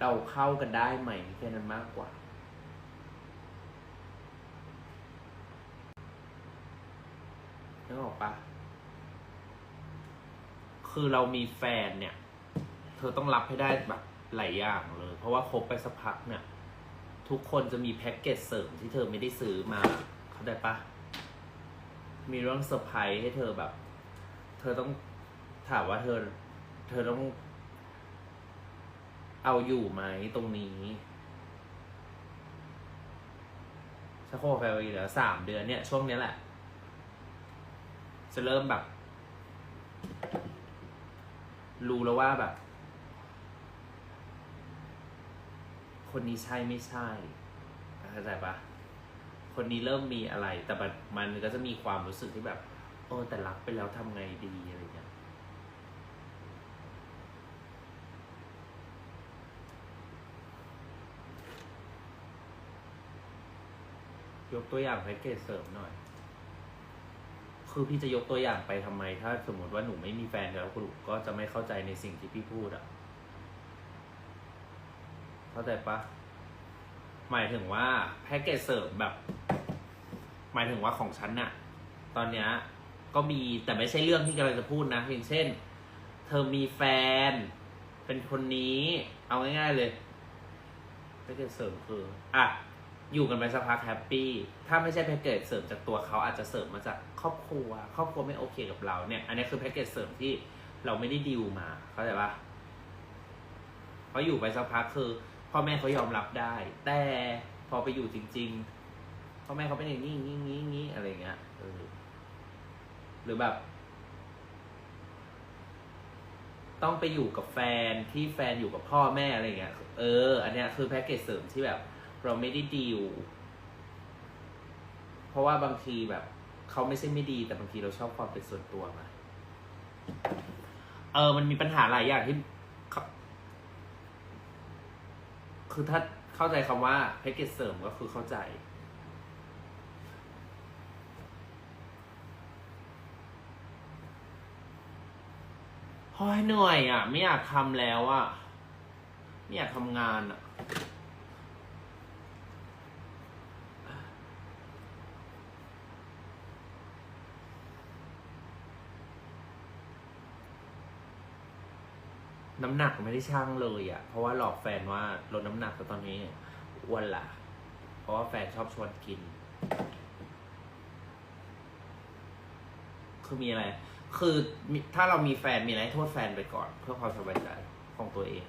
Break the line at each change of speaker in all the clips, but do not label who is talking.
เราเข้ากันได้ไหมแค่นั้นมากกว่า นึกออกปะคือเรามีแฟนเนี่ย เธอต้องรับให้ได้แบบหลายอย่างเลย เพราะว่าคบไปสักพักเนี่ย ทุกคนจะมีแพ็กเกจเสริมที่เธอไม่ได้ซื้อมา เข้าใจปะมีเรื่องเซอร์ไพรส์ให้เธอแบบ เธอต้องถามว่าเธอ เธอต้อง เอาอยู่ไหมตรงนี้ชักโครกไปอีกเหลือสามเดือนเนี่ย ช่วงนี้แหละ จะเริ่มแบบ รู้แล้วว่าแบบ คนนี้ใช่ไม่ใช่เข้าใจปะคนนี้เริ่มมีอะไร แต่แบบมันก็จะมีความรู้สึกที่แบบ โอ้แต่รักไปแล้วทำไงดีอะไรเงี้ ยกตัวอย่างแพ็กเกจเสริมหน่อย คือพี่จะยกตัวอย่างไปทำไม ถ้าสมมติว่าหนูไม่มีแฟนแล้วคุณก็จะไม่เข้าใจในสิ่งที่พี่พูดอะ เข้าใจปะหมายถึงว่าแพ็กเกจเสริมแบบ หมายถึงว่าของฉันน่ะ ตอนเนี้ยก็มีแต่ไม่ใช่เรื่องที่กำลังจะพูดนะอย่างเช่น เธอมีแฟน เป็นคนนี้ เอาง่ายๆเลยแพ็กเกจเสริมคือ อะ อยู่กันไปสักพักแฮปปี้ ถ้าไม่ใช่แพ็กเกจเสริมจากตัวเขาอาจจะเสริมมาจากครอบครัว ครอบครัวไม่โอเคกับเราเนี่ย อันนี้คือแพ็กเกจเสริมที่เราไม่ได้ดีลมา เข้าใจปะเพราอยู่ไปสักพักคือพ่อแม่เขายอมรับได้ แต่พอไปอยู่จริง ๆ พ่อแม่เขาเป็นอย่างนี้งี้งี้งี้อะไรเงี้ยเออหรือแบบ ต้องไปอยู่กับแฟนที่แฟนอยู่กับพ่อแม่อะไรเงี้ย เออ อันเนี้ยคือแพ็กเกจเสริมที่แบบ เราไม่ได้ดีลเพราะว่าบางทีแบบเขาไม่ใช่ไม่ดี แต่บางทีเราชอบความเป็นส่วนตัวมาเออ มันมีปัญหาหลายอย่างที่คือถ้าเข้าใจคำว่าแพ็กเกจเสริมก็คือเข้าใจพอยเหนื่อยอะ ไม่อยากทำแล้วอะ ไม่อยากทำงานอะ น้ำหนักไม่ได้ช่างเลยอะ่ะ เพราะว่าหลอกแฟนว่าลดน้ำหนักแต่ตอนนี้อ้วนละเพราะว่าแฟนชอบชวนกิน คือมีอะไร คือถ้าเรามีแฟนมีอะไรให้โทษแฟนไปก่อน เพื่อความสบายใจของตัวเอง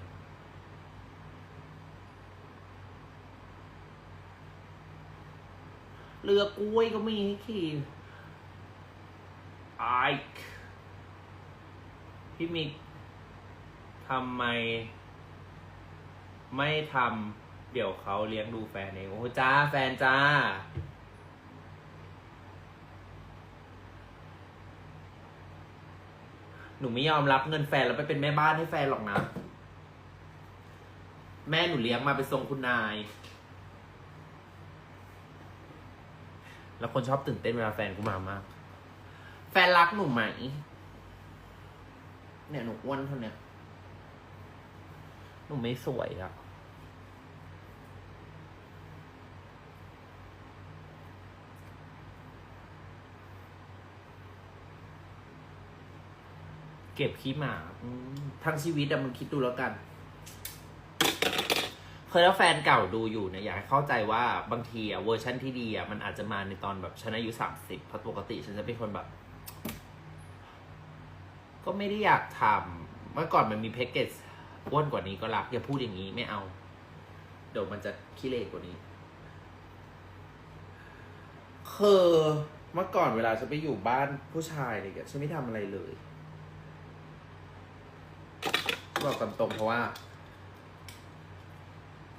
เรือกล้วยก็มีให้ขี่ไอค์พี่มิก ทำไม ไม่ทำเดี๋ยวเขาเลี้ยงดูแฟนเอง โอ้จ้า แฟนจ้า หนูไม่ยอมรับเงินแฟนแล้วไปเป็นแม่บ้านให้แฟนหรอกนะ แม่หนูเลี้ยงมาเป็นทรงคุณนาย แล้วคนชอบตื่นเต้นเวลาแฟนกูมามาก แฟนรักหนูไหม เนี่ยหนูอ้วนเท่าเนี้ย หนูไม่สวยอะเก็บขี้หมาทั้งชีวิตอะมึงคิดดูแล้วกัน เคยแล้วแฟนเก่าดูอยู่เนี่ยอยากให้เข้าใจว่าบางทีอะเวอร์ชันที่ดีอะมันอาจจะมาในตอนแบบฉันอายุสามสิบเพราะปกติฉันจะเป็นคนแบบ ก็ไม่ได้อยากทำเมื่อก่อนมันมีแพ็กเกจ อ้วนกว่านี้ก็รัก อย่าพูดอย่างนี้ไม่เอา เดี๋ยวมันจะขี้เละกว่านี้คือเมื่อก่อนเวลาฉันไปอยู่บ้านผู้ชายอะไรอย่างเงี้ยฉันไม่ทำอะไรเลยบอกตามตรงเพราะว่า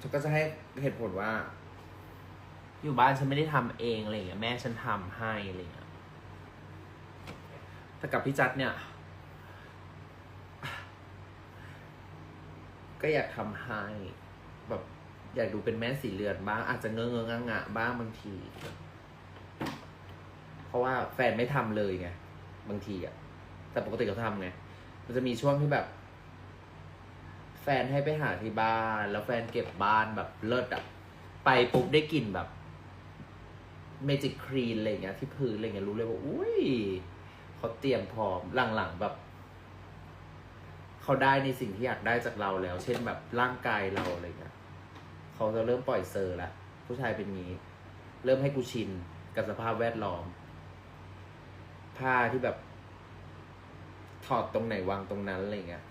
ฉันก็จะให้เหตุผลว่า อยู่บ้านฉันไม่ได้ทำเองอะไรอย่างเงี้ยแม่ฉันทำให้อะไรอย่างเงี้ยแต่กับพี่จัดเนี่ย ก็อยากทำให้แบบอยากดูเป็นแม่สีเรือนบ้าง อาจจะเงอะเงอะงะบ้างบางที เพราะว่าแฟนไม่ทำเลยไงบางทีอะแต่ปกติเขาทำไงมันจะมีช่วงที่แบบ แฟนให้ไปหาที่บ้าน แล้วแฟนเก็บบ้านแบบเลิศอะไปปุ๊บได้กลิ่นแบบเมจิกครีนอะไรเงี้ยที่พื้นอะไรเงี้ยรู้เลยว่าอุ้ยเขาเตรียมพร้อมหลังๆแบบ เขาได้ในสิ่งที่อยากได้จากเราแล้ว เช่นแบบร่างกายเราอะไรเงี้ยเขาจะเริ่มปล่อยเซอร์ละผู้ชายเป็นงี้ เริ่มให้กูชินกับสภาพแวดล้อม ผ้าที่แบบ ถอดตรงไหนวางตรงนั้นอะไรเงี้ย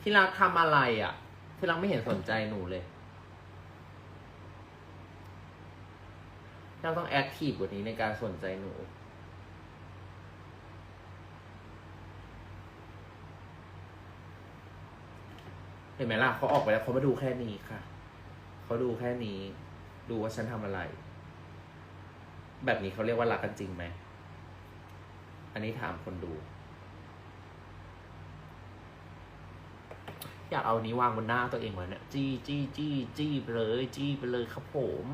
ที่รักทำอะไรอะ ที่รักไม่เห็นสนใจหนูเลยที่รักต้องแอคทีฟกว่านี้ในการสนใจหนู ห็นไหมล่ะเขาออกไปแล้วเขามาดูแค่นี้ค่ะ เขาดูแค่นี้ ดูว่าฉันทำอะไร แบบนี้เขาเรียกว่ารักกันจริงไหม อันนี้ถามคนดู อยากเอานี้วางบนหน้าตัวเองไว้เนี่ยจี้จี้จี้จี้ไปเลย จี้ไปเลยครับผม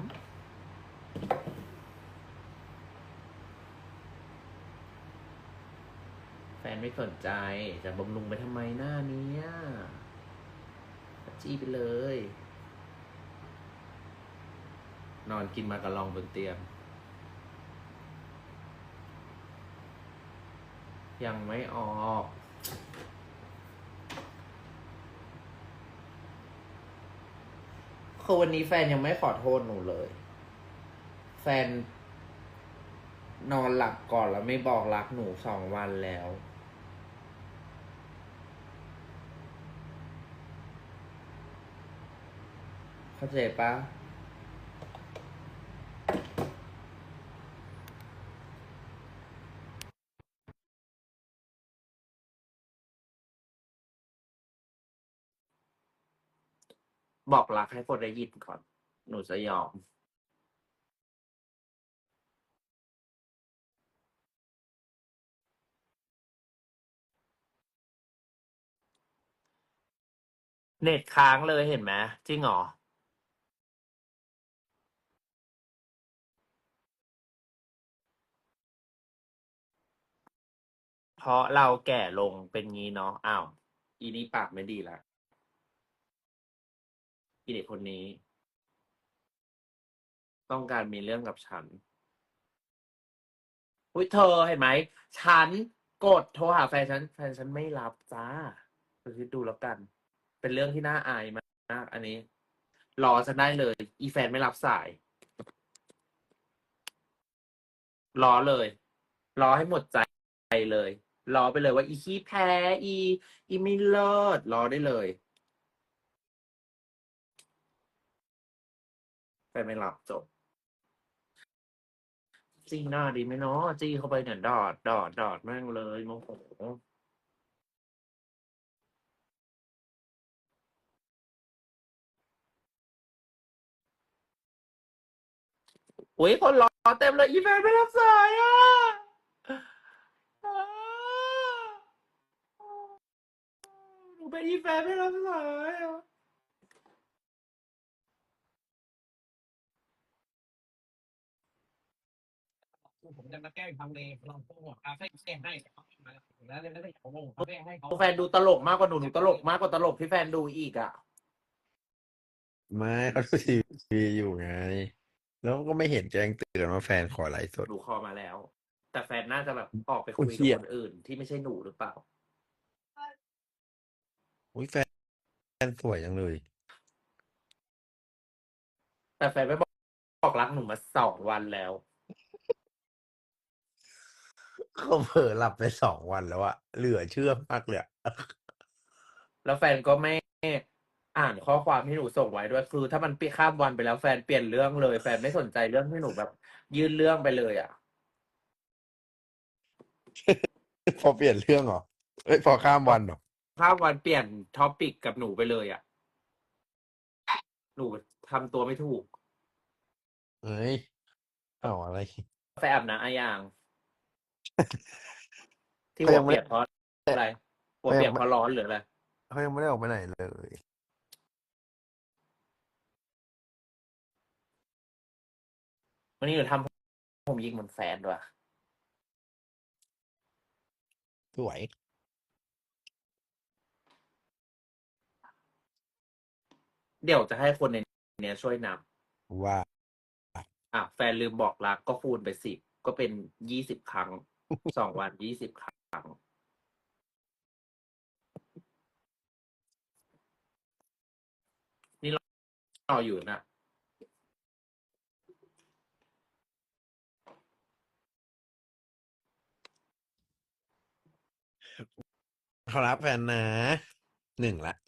แฟนไม่สนใจ จะบำรุงไปทำไมหน้านี้ จี้ไปเลย นอนกินมากระลองบนเตียงยังไม่ออก คือวันนี้แฟนยังไม่ขอโทษหนูเลย แฟนนอนหลับก่อนแล้วไม่บอกรักหนูสองวันแล้ว เข้าใจปะบอกรักให้คนได้ยินก่อน หนูจะยอม เน็ตค้างเลยเห็นไหมจริงเหรอ เพราะเราแก่ลงเป็นงี้เนาะอ้าว อีนี้ปากไม่ดีละอีเด็กคนนี้ ต้องการมีเรื่องกับฉันอุ้ยเธอเห็นไหม ฉันกดโทรหาแฟนฉัน แฟนฉันไม่รับจ้าไปคิดดูแล้วกัน เป็นเรื่องที่น่าอายมาก อันนี้ รอฉันได้เลย อีแฟนไม่รับสาย รอเลย รอให้หมดใจเลย รอไปเลยว่าอีขี้แพ้ อี อีไม่เลิศรอได้เลยแฟนไม่รับจบจี้หน้าดีไหมเนาะจี้เข้าไปเนี่ยดอดดอดดอดแม่งเลยโมโหอุ้ยคนรอเต็มเลยอีแฟนไม่รับสายอะอ่าหนู เป็นอีแฟนไม่รับสายอะ
ผมจะมาแก้ทำเลลองโปรโมทคาเฟ่เซ่ให้เขามาแล้วแล้วได้โปรโมทคาเฟ่ให้เขา
แฟนดูตลกมากกว่าหนูหนูตลกมากกว่าตลกที่แฟนดูอีกอะ
ไม่เขาดูทีวีอยู่ไง แล้วก็ไม่เห็นแจ้งเตือนว่าแฟนขอไลฟ์สด
หนูคอมาแล้ว แต่แฟนน่าจะแบบออกไปคุย
โอ้ยเหี้
กับ
ย
คนอื่นที่ไม่ใช่หนูหรือเปล่า
อุ้ยแฟนแฟนสวยจังเลย
แต่แฟนไม่บอกบอกรักหนูมาสองวันแล้ว
เขาเผลอหลับไปสองวันแล้วอะเหลือเชื่อมากเลยอะ
แล้วแฟนก็ไม่อ่านข้อความที่หนูส่งไว้ด้วยคือ ถ้ามันปีข้ามวันไปแล้วแฟนเปลี่ยนเรื่องเลย แฟนไม่สนใจเรื่องที่หนูแบบ ยื่นเรื่องไปเลยอะ
พอเปลี่ยนเรื่องเหรอเอ้ยพอข้ามวันเหรอ
ข้ามวันเปลี่ยนท็อปิกกับหนูไปเลยอะ หนูทำตัวไม่ถูก
เอ้ยเอาอะไร
แฟนอาบน้ำอายาง ที่
เขา
หั
ยั
ว
งไม่
เปียกเพราะอะไร หัวเปียก
เขายังไม่
เพราะร้อนหรืออะไร
เขายังไม่ได้ออกไปไหนเลย
วันนี้หนูทำผมยิงเหมือนแฟนด้วย
สวย
เดี๋ยวจะให้คนในเนี้ยช่วยนับ
ว่า
อะแฟนลืมบอกรักก็คูณไปสิบก็เป็นยี่สิบครั้ง สองวันยี่สิบครั้ง นี่รออยู่นะ
เขารับแฟนนะหนึ่งละ
อ้าว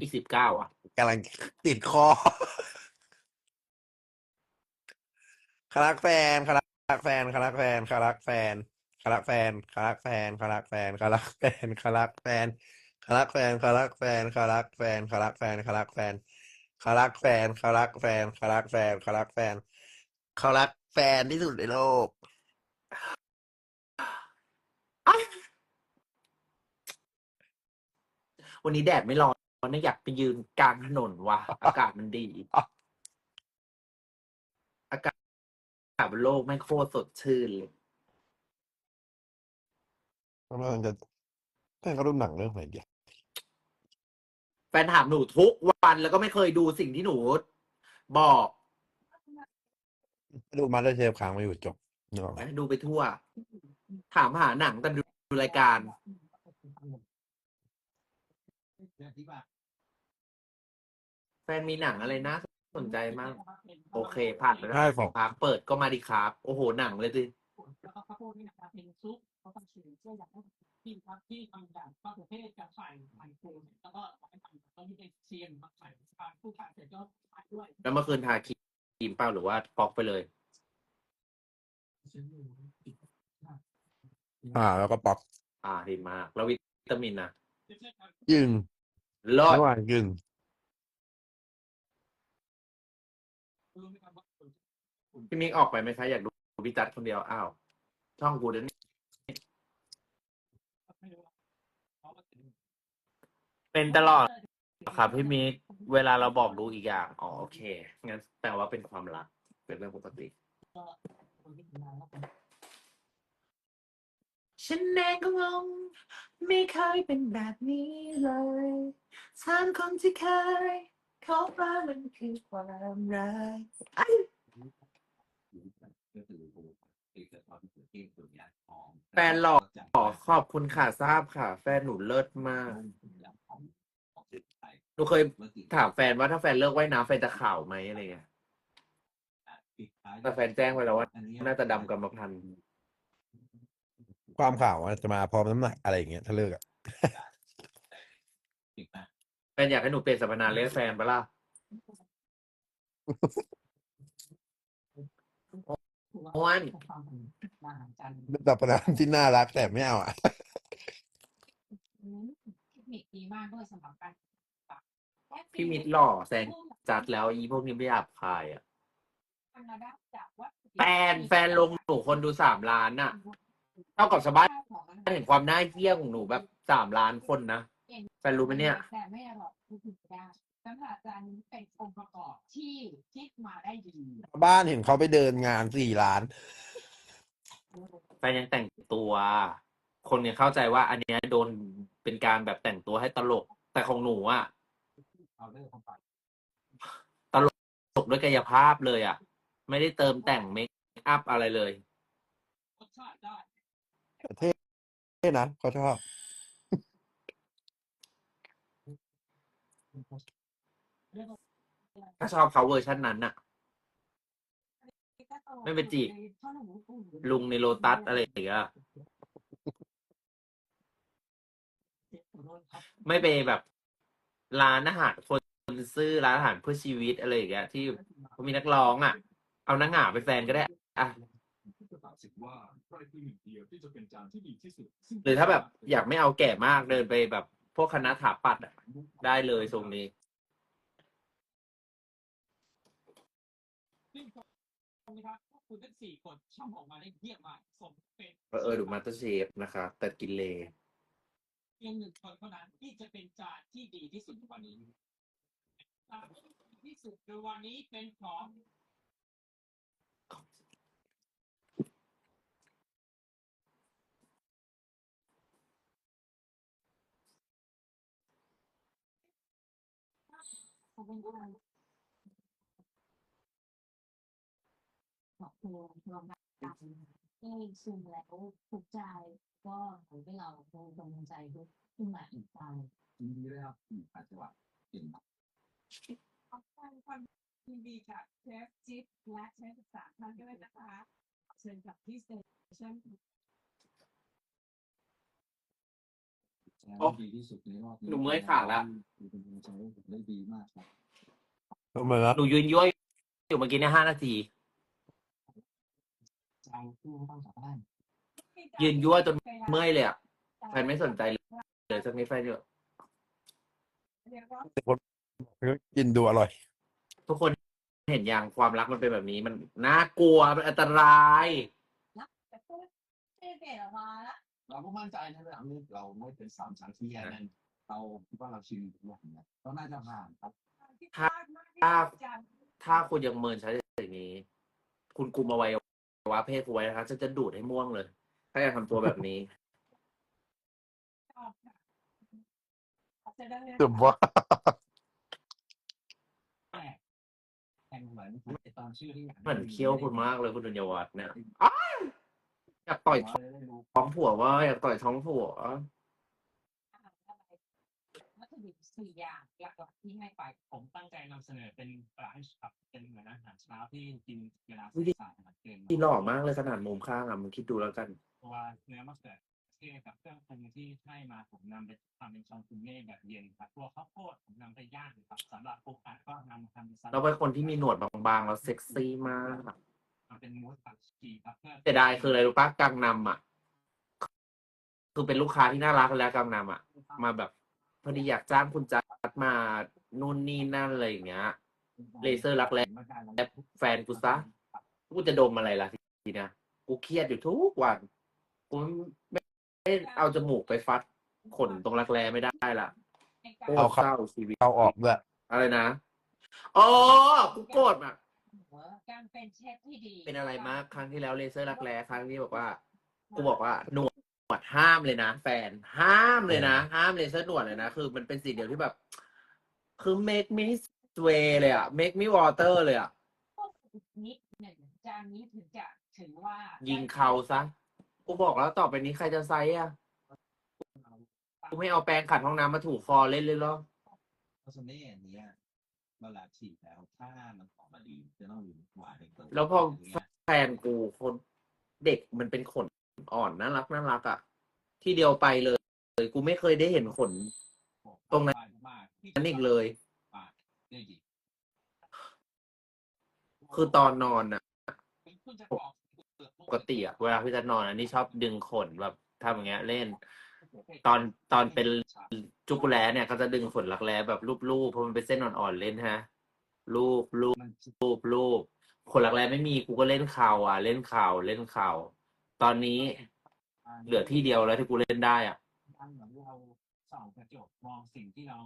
อีกสิบเก้าอะ
กำลังติดคอคารักแฟนคารักแฟนคารักแฟนคารักแฟนคารักแฟนคารักแฟนคารักแฟนคารักแฟนคารักแฟนคารักแฟนคารักแฟนคารักแฟนคารักแฟนคารักแฟนคารักแฟนคารักแฟนคารักแฟนคารักแฟนคารักแฟนที่สุดในโลก
วันนี้แดดไม่ร้อน นะอยากไปยืนกลางถนนว่ะ อากาศมันดี อากาศอากาศบนโลกไม่งโคตรสดชื่นเลย
กำลังจะแม่งเขาดูหนังเรื่องไหนเดียว
แฟนถามหนูทุกวันแล้วก็ไม่เคยดูสิ่งที่หนู บอก
ดูมาสเตอร์เชฟค้างมาอยู่จบนึกออกไหม
ดูไปทั่ว ถามหาหนังแต่ดูดูรายการแฟ นมีหนังอะไรน่าสนใจมาก โอเค ผ่านไปแล้ว
ใช่ผม
ครับเปิดก็มาดีครับ โอ้โหหนังเลยสิ
แล้วก็ข้าวโพดนี่นะครับเป็นซุปเขาต้องซื้อเพื่ออยากให้ที่ครับที่ทำจากข้าวประเภทกับไข่ไข่ปูแล้วก็เอาไปทำตอนนี้เป็นเชียนมาไข่ทานผู้ทานเสร็จก็ทานด้วย
แล้วเมื่อคืนทาครีมเปล่าหรือว่าป๊อกไปเลย
อ่า แล้วก็ป๊อก
อ่าดีมาก แล้ววิตามินนะ
ยึง
รอด
เมื่อวานยึง
พี่มิกออกไปไหมคะอยากดูพี่จัดคนเดียว อ้าว ช่องกูเดี๋ยวนี้เป็นตลอดครับพี่มิกเวลาเราบอกดูอีกอย่าง อ๋อโอเค งั้นแปลว่าเป็นความรัก เป็นเรื่องปกติ ฉันเองก็งงไม่เคยเป็นแบบนี้เลยถามคนที่เคยเขาว่ามันคือความรัก แฟนหล่อขอขอบคุณค่ะทราบค่ะ แฟนหนูเลิศมากหนูเคยถามแฟนว่าถ้าแฟนเลิกว่ายน้ำแฟนจะข่าวไหมอะไรเงี้ยแต่แฟนแจ้งไว้แล้วว่าน่าจะดำกรรมพันธุ์
ความข่าวว่าจะมาพร้อมน้ำหนักอะไรอย่างเงี้ยถ้าเลิกอะ
แฟนอยากให้หนูเปลี่ยนสมนาเรียกแฟนปะล่ะ อ้วน
แต่ประดามที่น่ารักแต่ไม่เอาอะ
เทคนิคดีมากด้วยสำหรับการ
พี่มิดหล่อแซงจัดแล้วอีพวกนี้ไม่หยาบคายอะแฟนแฟนลงหนูคนดูสามล้านน่ะ เท่ากับชาวบ้าน เห็นความน่าเยี่ยของหนูแบบสามล้านคนนะ แฟนรู้ไหมเนี่ย
แต่ไม่อร่อยคือถึงได้สำหรับจานนี้เป็นองค์ประกอบที่คิดมาได้ดี
บ้านเห็นเขาไปเดินงานสี่ล้าน
แฟนยังแต่งตัว คนยังเข้าใจว่าอันเนี้ยโดนเป็นการแบบแต่งตัวให้ตลก แต่ของหนูอะ
เอาเรื่องของไป
ตลกด้วยกายภาพเลยอะไม่ได้เติมแต่งเมคอัพอะไรเลย
รสชาติได้
เท่เท่นะเขาชอบ
ถ้าชอบเขาเวอร์ชันนั้นน่ะ ไม่ไปจีบลุงในโลตัสอะไรอย่างเงี้ยไม่ไปแบบร้านอาหารคนซื้อร้านอาหารเพื่อชีวิตอะไรอย่างเงี้ยที่เขามีนักร้องอะ เอานักหาเป็นแฟนก็ได้ อะ
ตัดสินว่าใครคือหนึ่งเดียวที่จะเป็นจานที่ดีที่สุดซึ่ง
หรือถ้าแบบ อยากไม่เอาแก่มากเดินไปแบบ พวกคณะถาปัดอะได้เลยทรงนี้
ซึ่งตรงนี้ ครับพวกคุณทั้งสี่คนช่ำออกมาได้เยี่ยมมากสมเป็น
เออดูมาสเตอร์เชฟนะคะแต่กินเล
เพียงหนึ่งคนเท่านั้นที่จะเป็นจานที่ดีที่สุดในวันนี้จานที่ดีที่สุดในวันนี้เป็นของ
เขาเป็นอะไรขอบคุณ รวมกันที่ซึมแล้วถูกใจ ก็เหมือนที่เราคงกำลังใจขึ้นมาอีกครั้ง
ยินดีเลยครับอืมอาจจะว่าเก่งมาก
ขอบคุณความยินดีกับเชฟจิ๊บและเชฟสามท่านด้วยนะคะ เชิญกับที่สเตชัน
โอ้
ดีที่สุดในรอบ
หนูเมื่อยขาละ
ดูเป็นกำลังใจให้ผมได้ดีมากครับ
เหมือน
หนูยืนยั่วอยู่เมื่อกี้เนี่ยห้านาที
ใจผู้ต้องสาบ้าน
ยืนยั่วจนเมื่อยเลยอะแฟนไม่สนใจเลยเลยสักนิดแฟนเยอะ
ยิ
นดูอร่อย
ทุกคนเห็นอย่างความรักมันเป็นแบบนี้ มันน่ากลัวมันอันตราย
เท่เก๋ออกมาแล้ว
เราก็มั่นใจนะเระดับนี้เราไม่เป็นสามชั้นที่แย่นั่นเราคิดว่าเราชินทุกอย่างนะก็น่าจะผ่านครับ
ที่พลาดมา
ถ้าคุณยังเมินใช้อย่างนี้ คุณกุมเอาไว้ ว่าเพศคุณไว้นะครับฉันจะดูดให้ม่วงเลย ถ้าอยากทำตัวแบบนี้
ชอบค่ะอาจจะได้เรียน
จุดว่า
แปลกแทงเหมือนตอนชื่อที่
เหมือนเคี้ยวคุณมากเลยคุณดุลยวัฒน์เนี่ยอ้าวอยากต่อยท้องผัวว่าอยากต่อยท้องผัว
อาหารอะไรวัตถุดิบ สี่อย่างหลักๆที่ให้ไป
ผมตั้งใจนำเสนอเป็นปลาให้ครับเป็นเหมือนอาหารเช้าที่กินเวลา
อุ๊ย
สายๆอาหารเกิน
ที่หล่อมากเลยขนาดมุมข้างอะมึงคิดดูแล้วกัน
ตัวเนื้อมะเขือเทศกับเครื่องปรุงที่ให้มาผมนำไปทำเป็นชองคุเม่แบบเย็นครับตัวข้าวโพดผมนำไปย่างครับสำหรับปุ๊กอัดก็นำมาทำเป็นซา
เราเป็นคนที่มีหนวดบางๆ แล้วเซ็กซี่มาก
ทำเป็นมูสผักชีครับเพื่อ
แต่ได้คืออะไรรู้ปะกังนำอะ คือเป็นลูกค้าที่น่ารักแล้วกังนำอะ มาแบบ พอดีอยากจ้างคุณจัดมานู่นนี่นั่นอะไรอย่างเงี้ย เลเซอร์รักแร้แฟนกูซะกูจะดมอะไรล่ะทีเนี้ยกูเครียดอยู่ทุกวันกูไม่ไม่เอาจมูกไปฟัดขนตรงรักแร้ไม่ได้ละ
ในการ
โคตรเศร้าชีวิต
เอาออกด้วย
อะไรนะอ๋อกูโกรธอะ
การเป็นเชฟที่ดี
เป็นอะไรมากครั้งที่แล้วเลเซอร์รักแร้ครั้งนี้บอกว่า กูบอกว่าหนวดหน วดห้ามเลยนะแฟนห้ามเลยนะ ห้ามเลเซอร์หนวดเลยนะ คือมันเป็นสิ่งเดียวที่แบบ คือ make me sway เลยอะ make me water เลยอะ
นิดหนึ่งจานนี้ถึงจะถือว่า
ยิ
ยิ
งเขาซะกูบอกแล้วต่อไปนี้ใครจะไซส์อะกูไม่เอาแปรงขัดห้องน้ำมาถูคอเล่นเลยเหรอ
เพราะฉะนั้นอันเนี้ยเวลาฉีดแล้วถ้ามันออกมาดีจะต้องอยู่หวานเกิน
แล้วพอแฟนกูคนเด็กมันเป็นขน อ่อนน่ารักน่ารักอะ ที่เดียวไปเลย กูไม่เคยได้เห็นขน ตรงนั้นนั้นอีกเลย คือตอนนอนอะ
คุณจะ
ปกติอะเวลาพี่จะนอนอันนี้ชอบดึงขนแบบทำอย่างเงี้ย เล่น ตอนตอนเป็นจุกุแลเนี่ย ก็จะดึงขนรักแร้แบบรูปๆเพราะมันเป็นเส้นอ่อนๆเล่นฮะรูปรูปรูปรูปขนรักแร้ไม่มีกูก็เล่นข่าวอะ เล่นข่าวเล่นข่าว ตอนนี้เหลือที่เดียวแล้วที่กูเล่นได้อะ
มันเหมือนเราส่องกระจกมองสิ่งที่เรา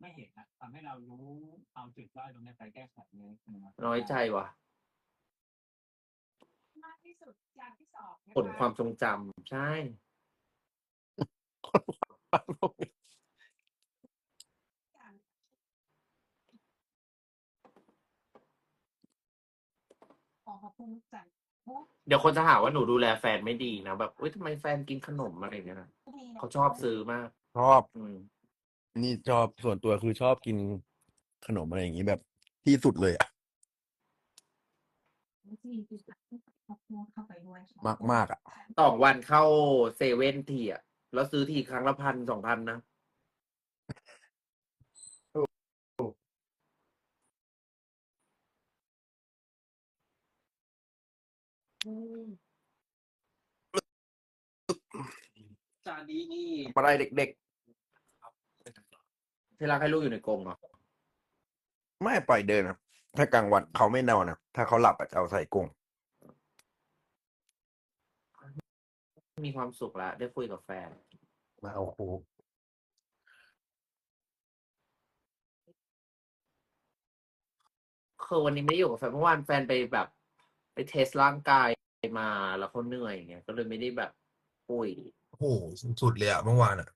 ไม่เห็นนะทำให้เรารู้เอาจุดด้อยตรงนี้ไปแก้ไขเลยนะครับ
น้อยใจว่ะ
มากที่สุดจานที่สองนะะ
ผลความทรงจำใช่
จานขอขอบคุณจัน
เดี๋ยวคนจะหาว่าหนูดูแลแฟนไม่ดีนะแบบเอ้ยทำไมแฟนกินขนมอะไรอย่างเงี้ยนะเขาชอบซื้อมาก
ชอบ
อืม
นี่ชอบส่วนตัวคือชอบกินขนมอะไรอย่างนี้แบบที่สุดเลยอะ
ที่ที่ครอบครัวเข้าไปด้วยค่ะ
มากมากๆอะ
สองวันเข้าเซเว่นทีอะ แล้วซื้อทีครั้งละพันสองพันนะ
จานนี้นี่
มาได้เด็ก
ที่รักให้ลูกอยู่ในกรงเหรอ
ๆ ไม่ปล่อยเดินครับถ้ากลางวันเขาไม่นอนนะถ้าเขาหลับอะจะเอาใส่กรง
มีความสุขแล้วได้คุยกับแฟน
มาเอาโคก
คือวันนี้ไม่ได้อยู่กับแฟนเมื่อวานแฟนไปแบบ ไปเทสร่างกายมาแล้วเขาเหนื่อยไงเงี้ยก็เลยไม่ได้แบบ ปุย
โอ้โหสุดเลยอะเมื่อวานอะ